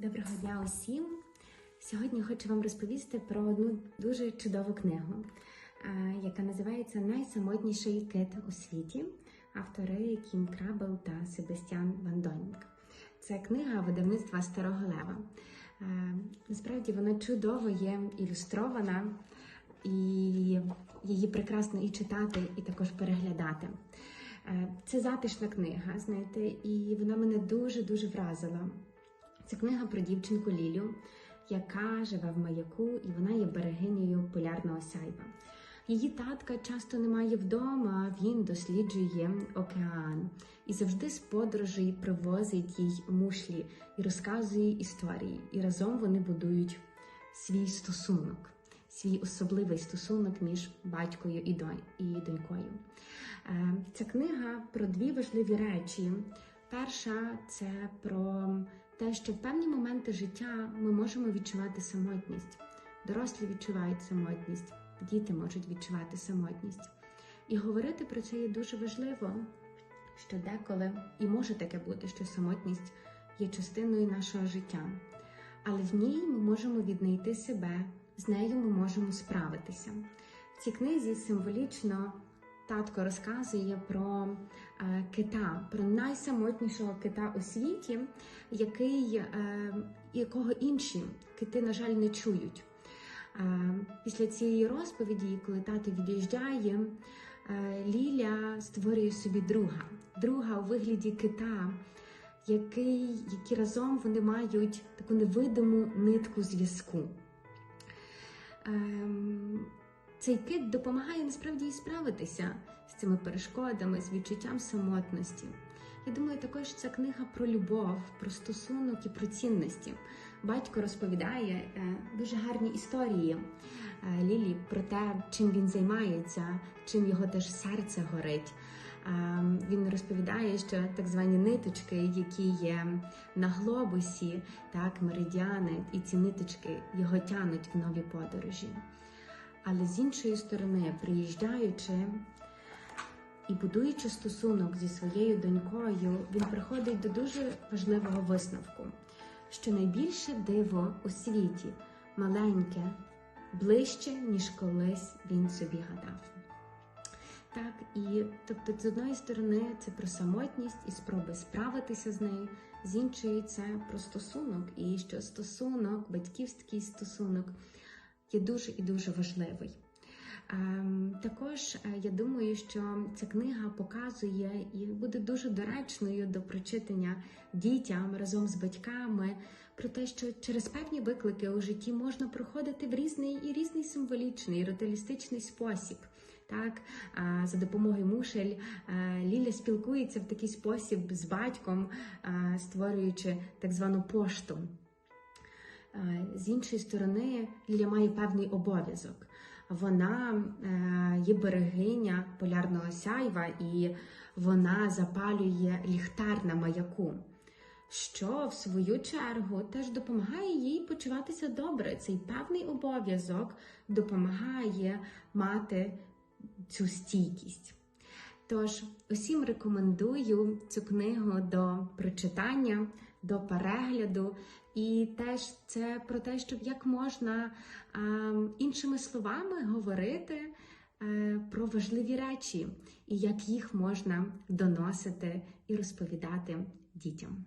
Доброго дня усім! Сьогодні хочу вам розповісти про одну дуже чудову книгу, е, яка називається Найсамотніший кит у світі, автори Кім Крабел та Себастьян Ван Донінг. Це книга видавництва Старого Лева. Е, Насправді вона чудово є ілюстрована, і її прекрасно і читати, і також переглядати. Е, Це затишна книга, знаєте, і вона мене дуже дуже вразила. Це книга про дівчинку Лілю, яка живе в маяку, і вона є берегинею полярного сяйва. Її татка часто немає вдома, він досліджує океан і завжди з подорожей привозить їй мушлі і розказує історії. І разом вони будують свій стосунок, свій особливий стосунок між батькою і і донькою. Е, Ця книга про дві важливі речі. Перша це про те, що в певні моменти життя ми можемо відчувати самотність. Дорослі відчувають самотність, діти можуть відчувати самотність. І говорити про це є дуже важливо, що деколи і може таке бути, що самотність є частиною нашого життя. Але в ній ми можемо віднайти себе, з нею ми можемо справитися. В цій книзі символічно татко розказує про е, кита, про найсамотнішого кита у світі, який, е, якого інші кити, на жаль, не чують. Е, після цієї розповіді, коли тато від'їжджає, Ліля створює собі друга, друга у вигляді кита, який, які разом вони мають таку невидиму нитку зв'язку. Цей кит допомагає насправді і справитися з цими перешкодами, з відчуттям самотності. Я думаю, також ця книга про любов, про стосунок і про цінності. Батько розповідає е, дуже гарні історії е, Лілі про те, чим він займається, чим його теж серце горить. Е, Він розповідає, що так звані ниточки, які є на глобусі, так, меридіани, і ці ниточки його тянуть в нові подорожі. Але з іншої сторони, приїжджаючи і будуючи стосунок зі своєю донькою, він приходить до дуже важливого висновку, що найбільше диво у світі маленьке, ближче, ніж колись він собі гадав. Так, і тобто, з одної сторони, це про самотність і спроби справитися з нею, з іншої це про стосунок, і що стосунок, батьківський стосунок є дуже і дуже важливий. Ем, Також е, я думаю, що ця книга показує і буде дуже доречною до прочитання дітям разом з батьками про те, що через певні виклики у житті можна проходити в різний і різний символічний, реалістичний спосіб. Так, за допомогою мушель е, Ліля спілкується в такий спосіб з батьком, е, створюючи так звану пошту. З іншої сторони, Ліля має певний обов'язок. Вона е, є берегиня полярного сяйва і вона запалює ліхтар на маяку, що в свою чергу теж допомагає їй почуватися добре. Цей певний обов'язок допомагає мати цю стійкість. Тож усім рекомендую цю книгу до прочитання, до перегляду, і теж це про те, щоб як можна іншими словами говорити е, про важливі речі і як їх можна доносити і розповідати дітям.